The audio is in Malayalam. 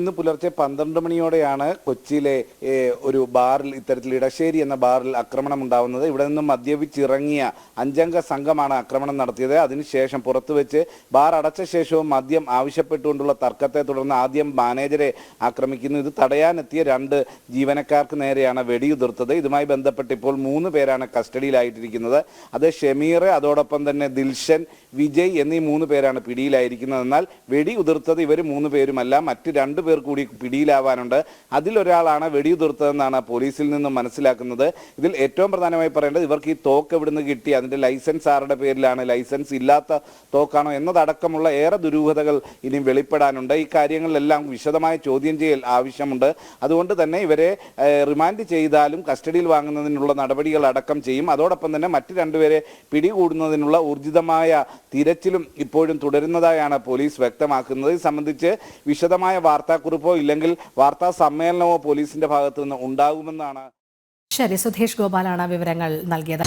ഇന്ന് പുലർച്ചെ പന്ത്രണ്ട് മണിയോടെയാണ് കൊച്ചിയിലെ ഒരു ബാറിൽ ഇത്തരത്തിൽ ഇടശ്ശേരി എന്ന ബാറിൽ ആക്രമണം ഉണ്ടാവുന്നത്. ഇവിടെ നിന്നും മദ്യപിച്ചിറങ്ങിയ അഞ്ചംഗ സംഘമാണ് ആക്രമണം നടത്തിയത്. അതിനുശേഷം പുറത്തു വെച്ച് ബാർ അടച്ച ശേഷവും മദ്യം ആവശ്യപ്പെട്ടുകൊണ്ടുള്ള തർക്കത്തെ തുടർന്ന് ആദ്യം മാനേജരെ ആക്രമിക്കുന്നു. ഇത് തടയാനെത്തിയ രണ്ട് ജീവനക്കാർക്ക് നേരെയാണ് വെടിയുതിർത്തത്. ഇതുമായി ബന്ധപ്പെട്ട് ഇപ്പോൾ മൂന്ന് പേരാണ് കസ്റ്റഡിയിലായിട്ടിരിക്കുന്നത്. അത് ഷമീർ അതോടൊപ്പം തന്നെ ദിൽഷൻ വിജയ് എന്നീ മൂന്ന് പേരാണ് പിടിയിലായിരിക്കുന്നത്. എന്നാൽ വെടി ഉതിർത്തത് ഇവർ മൂന്ന് പേരുമല്ല മറ്റ് രണ്ട് പേർ കൂടി പിടിയിലാവാനുണ്ട്. അതിലൊരാളാണ് വെടിയുതിർത്തതെന്നാണ് പോലീസിൽ നിന്നും മനസ്സിലാക്കുന്നത്. ഇതിൽ ഏറ്റവും പ്രധാനമായി പറയേണ്ടത് ഇവർക്ക് ഈ തോക്ക് എവിടുന്ന് കിട്ടി? അതിന്റെ ലൈസൻസ് ആരുടെ പേരിലാണ്? ലൈസൻസ് ഇല്ലാത്ത തോക്കാണോ? എന്നതടക്കമുള്ള ഏറെ ദുരൂഹതകൾ ഇനി വെളിപ്പെടാനുണ്ട്. ഈ കാര്യങ്ങളിലെല്ലാം വിശദമായ ചോദ്യം ചെയ്യൽ ആവശ്യമുണ്ട്. അതുകൊണ്ട് തന്നെ ഇവരെ റിമാൻഡ് ചെയ്താലും കസ്റ്റഡിയിൽ വാങ്ങുന്നതിനുള്ള നടപടികൾ അടക്കം ചെയ്യും. അതോടൊപ്പം തന്നെ മറ്റ് രണ്ടുപേരെ പിടികൂടുന്നതിനുള്ള ഊർജിതമായ തിരച്ചിലും ഇപ്പോഴും തുടരുന്നതായാണ് പോലീസ് വ്യക്തമാക്കുന്നത്. ഇത് സംബന്ധിച്ച് വിശദമായ വാർത്താക്കുറിപ്പോ ഇല്ലെങ്കിൽ വാർത്താ സമ്മേളനമോ പോലീസിന്റെ ഭാഗത്തു നിന്ന് ഉണ്ടാകുമെന്നാണ് ശരി സുധേഷ് ഗോപാലാണ് വിവരങ്ങൾ നൽകിയത്.